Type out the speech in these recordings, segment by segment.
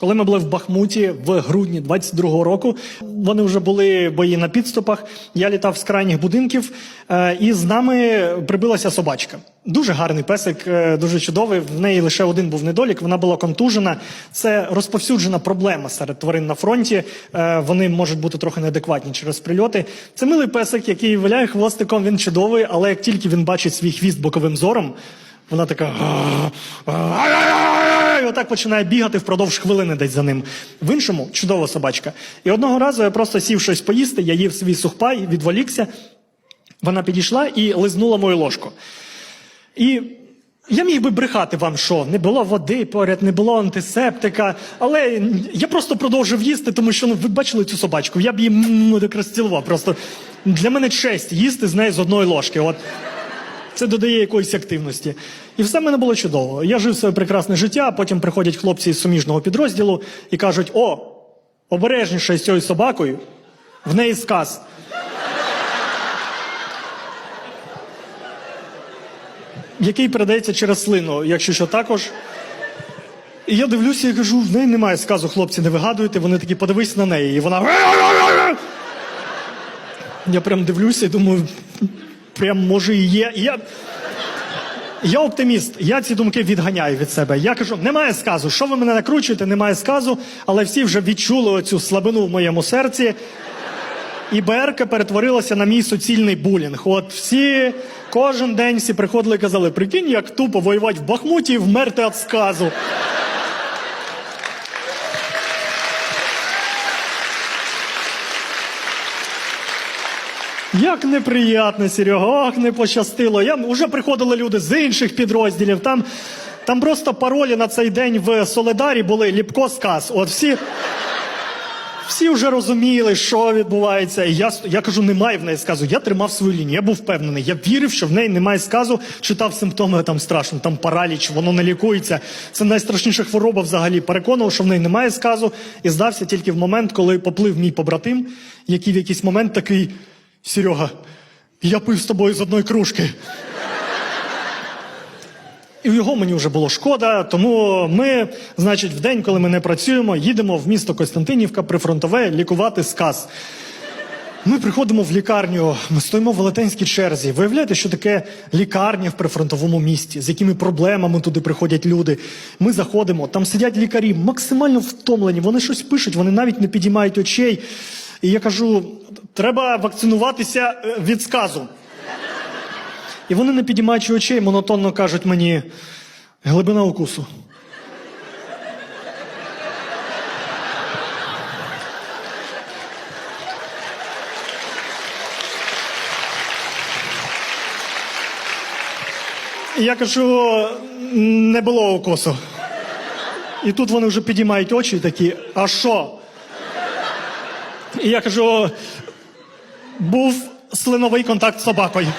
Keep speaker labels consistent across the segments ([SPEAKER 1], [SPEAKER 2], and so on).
[SPEAKER 1] Коли ми були в Бахмуті в грудні 22-го року, вони вже були бої на підступах. Я літав з крайніх будинків, е, і з нами прибилася собачка. Дуже гарний песик, е, дуже чудовий. В неї лише один був недолік. Вона була контужена. Це розповсюджена проблема серед тварин на фронті. Е, Вони можуть бути трохи неадекватні через прильоти. Це милий песик, який виляє хвостиком. Він чудовий, але як тільки він бачить свій хвіст боковим зором, вона така. І отак починає бігати впродовж хвилини десь за ним. В іншому чудова собачка. І одного разу я просто сів щось поїсти, я їв свій сухпай, відволікся. Вона підійшла і лизнула мою ложку. І я міг би брехати вам, що не було води поряд, не було антисептика, але я просто продовжив їсти, тому що ну, ви бачили цю собачку. Я б її м, так розцілував. Просто для мене честь їсти з неї з одної ложки. От. Це додає якоїсь активності. І все в мене було чудово. Я жив своє прекрасне життя, а потім приходять хлопці з суміжного підрозділу і кажуть: о, обережніше з цією собакою, в неї сказ. Який передається через слину, якщо що також. І я дивлюся і кажу: в неї немає сказу, хлопці, не вигадуйте. Вони такі подивись на неї. І вона. Я прям дивлюся і думаю, прям може і є. Я... я оптиміст, я ці думки відганяю від себе. Я кажу, немає сказу. Що ви мене накручуєте, немає сказу, але всі вже відчули оцю слабину в моєму серці. І БРК перетворилася на мій суцільний булінг. От всі кожен день всі приходили і казали: прикинь, як тупо воювати в Бахмуті і вмерти від сказу. Як неприятно, Серега, ох, не пощастило. Я вже приходили люди з інших підрозділів. Там, там просто паролі на цей день в Соледарі були Ліпко сказ. От всі. Всі вже розуміли, що відбувається. І я, я кажу, немає в неї сказу. Я тримав свою лінію. Я був впевнений. Я вірив, що в неї немає сказу. Читав симптоми там страшно, там параліч, воно не лікується. Це найстрашніша хвороба взагалі. Переконував, що в неї немає сказу, і здався тільки в момент, коли поплив мій побратим, який в якийсь момент такий: Серега, я пив з тобою з одної кружки. І його мені вже було шкода, тому ми, значить, в день, коли ми не працюємо, їдемо в місто Костянтинівка прифронтове лікувати сказ. Ми приходимо в лікарню, ми стоїмо в велетенській черзі. Виявляєте, що таке лікарня в прифронтовому місті, з якими проблемами туди приходять люди. Ми заходимо, там сидять лікарі, максимально втомлені, вони щось пишуть, вони навіть не підіймають очей. І я кажу: треба вакцинуватися е, від сказу. І вони, не підіймаючи очей, монотонно кажуть мені глибина укусу. І я кажу, не було укусу. І тут вони вже підіймають очі і такі, а що? І я кажу, був слиновий контакт з собакою.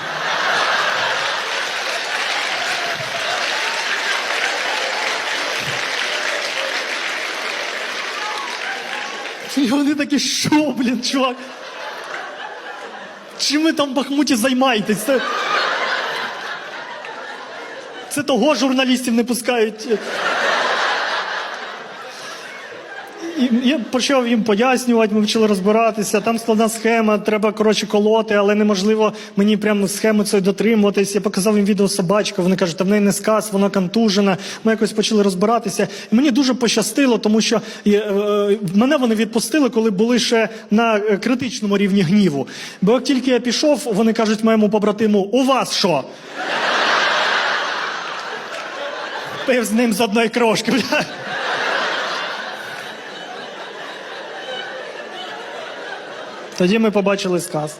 [SPEAKER 1] І вони такі, що, блін, чувак? Чим ви там в Бахмуті займаєтесь? Це, це того журналістів не пускають. Я почав їм пояснювати, ми почали розбиратися. Там складна схема, треба коротше колоти, але неможливо мені прямо схеми цієї дотримуватись. Я показав їм відео собачка. Вони кажуть, та в неї не сказ, вона контужена. Ми якось почали розбиратися. І мені дуже пощастило, тому що е, е, мене вони відпустили, коли були ще на е, критичному рівні гніву. Бо як тільки я пішов, вони кажуть моєму побратиму: у вас що? Пив з ним з одної крошки. бля. Тоді ми побачили сказ.